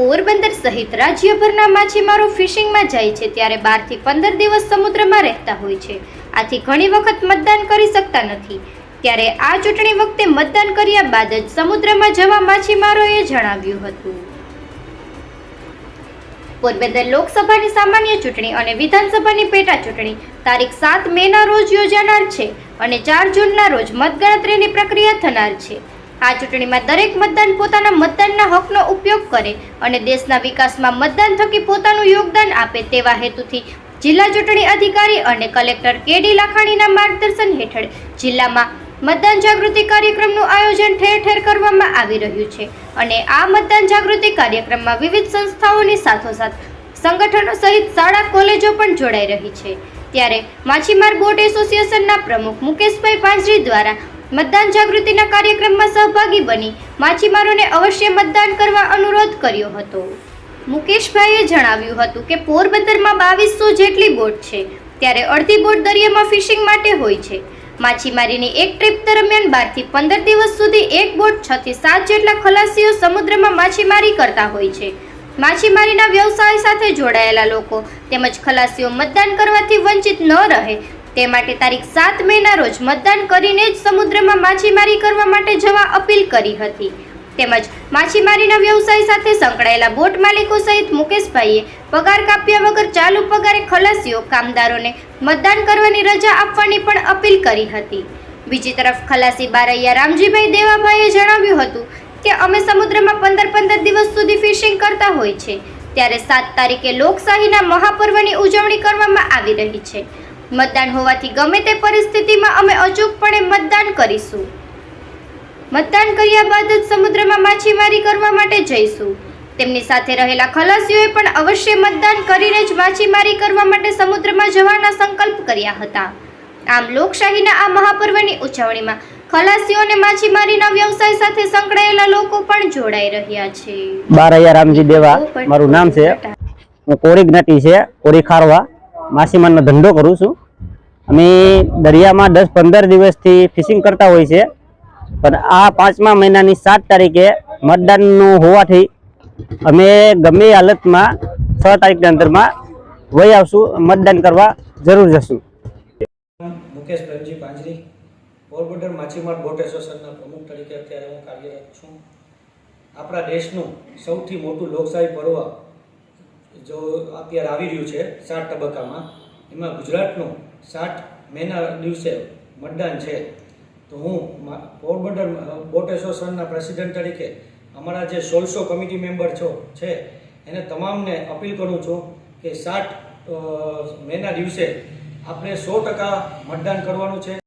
પોરબંદર સહિત રાજ્યભરના માછીમારો ફિશિંગમાં જાય છે ત્યારે બારથી પંદર દિવસ સમુદ્રમાં રહેતા હોય છે. આથી ઘણી વખત મતદાન કરી શકતા નથી. ત્યારે આ ચૂંટણી વખતે મતદાન કર્યા બાદ જ સમુદ્રમાં જવા માછીમારોએ જણાવ્યું હતું. પોરબંદર લોકસભાની સામાન્ય ચૂંટણી અને વિધાનસભાની પેટા ચૂંટણી તારીખ સાત મેના રોજ યોજાનાર છે અને ચાર જૂનના રોજ મતગણતરીની પ્રક્રિયા થનાર છે. આ ચૂંટણીમાં દરેક મતદાન પોતાના મતદાનના હકનો ઉપયોગ કરે અને દેશના વિકાસમાં મતદાન થકી પોતાનું યોગદાન આપે તેવા હેતુથી જિલ્લા ચૂંટણી અધિકારી અને કલેક્ટર કેડી લાખાણીના માર્ગદર્શન હેઠળ જિલ્લામાં મતદાન જાગૃતિ કાર્યક્રમનું આયોજન ઠેર ઠેર કરવામાં આવી રહ્યું છે અને આ મતદાન જાગૃતિ કાર્યક્રમમાં વિવિધ સંસ્થાઓની સાથોસાથ સંગઠનો સહિત શાળા, કોલેજો પણ જોડાઈ રહી છે. ત્યારે માછીમાર બોટ એસોસિએશનના પ્રમુખ મુકેશભાઈ પાંજરી દ્વારા મતદાન જાગૃતિના કાર્યક્રમમાં સહભાગી બની માછીમારોને અવશ્ય મતદાન કરવા અનુરોધ કર્યો હતો. મુકેશભાઈએ જણાવ્યું હતું કે, પોરબંદરમાં બાવીસો જેટલી બોટ છે, ત્યારે અડધી બોટ દરિયામાં ફિશિંગ માટે હોય છે. માછીમારીની એક ટ્રીપ દરમિયાન બારથી પંદર દિવસ સુધી એક બોટ છ થી સાત જેટલા ખલાસીઓ સમુદ્રમાં માછીમારી કરતા હોય છે. માછીમારીના વ્યવસાય સાથે જોડાયેલા લોકો તેમજ ખલાસીઓ મતદાન કરવાથી વંચિત ન રહે તે માટે તારીખ સાત મેના રોજ મતદાન કરીને જ સમુદ્રમાં માછીમારી કરવા માટે જવા અપીલ કરી હતી. તેમજ માછીમારીના વ્યવસાય સાથે સંકળાયેલા બોટ માલિકો સહિત મુકેશભાઈએ પગાર કાપ્યા વગર ચાલુ પગારે ખલાસીઓ કામદારોને મતદાન કરવાની રજા આપવાની પણ અપીલ કરી હતી. બીજી તરફ ખલાસી બારૈયા રામજીભાઈ દેવાભાઈએ જણાવ્યું હતું કે અમે સમુદ્રમાં પંદર પંદર દિવસ સુધી ફિશિંગ કરતા હોય છે. ત્યારે સાત તારીખે લોકશાહીના મહાપર્વની ઉજવણી કરવામાં આવી રહી છે. મતદાન હોવાથી ગમે તે પરિસ્થિતિમાં અમે અચૂકપણે મતદાન કરીશું. મતદાન કર્યા બાદ જ સમુદ્રમાં માછીમારી કરવા માટે જઈશું. તેમની સાથે રહેલા ખલાસીઓએ પણ અવશ્ય મતદાન કરીને જ માછીમારી કરવા માટે સમુદ્રમાં જવાના સંકલ્પ કર્યા હતા. આમ લોકશાહીના આ મહાપર્વની ઉજવણીમાં ખલાસીઓ અને માછીમારીના વ્યવસાય સાથે સંકળાયેલા લોકો પણ જોડાઈ રહ્યા છે. બારૈયા રામજી દેવા મારું નામ છે. હું કોરી જ્ઞાતિ છે કોરી ખારવા. માછીમારનો ધંધો કરું છું. અમે દરિયામાં દસ પંદર દિવસથી ફિશિંગ કરતા હોય છે. પણ આ પાંચમા મહિનાની સાત તારીખે મતદાનનું હોવાથી અમે ગમે હાલતમાં છ તારીખના અંદરમાં વહી આવશું, મતદાન કરવા જરૂર જશું. મુકેશ પાંજરી પોરબંદર માછીમાર બોટ એસોસિએશનના પ્રમુખ તરીકે અત્યારે હું કાર્યરત છું. આપણા દેશનું સૌથી મોટું લોકશાહી પર્વ જો અત્યારે આવી રહ્યું છે, સાત તબક્કામાં એમાં ગુજરાતનું સાઠ મેના દિવસે મતદાન છે. તો હું પોરબંદર બોટ એસોસિએશનના પ્રેસિડેન્ટ તરીકે અમારા જે સોળસો કમિટી મેમ્બર છો, છે, એને તમામને અપીલ કરું છું કે સાઠ મેના દિવસે આપણે સો ટકા મતદાન કરવાનું છે.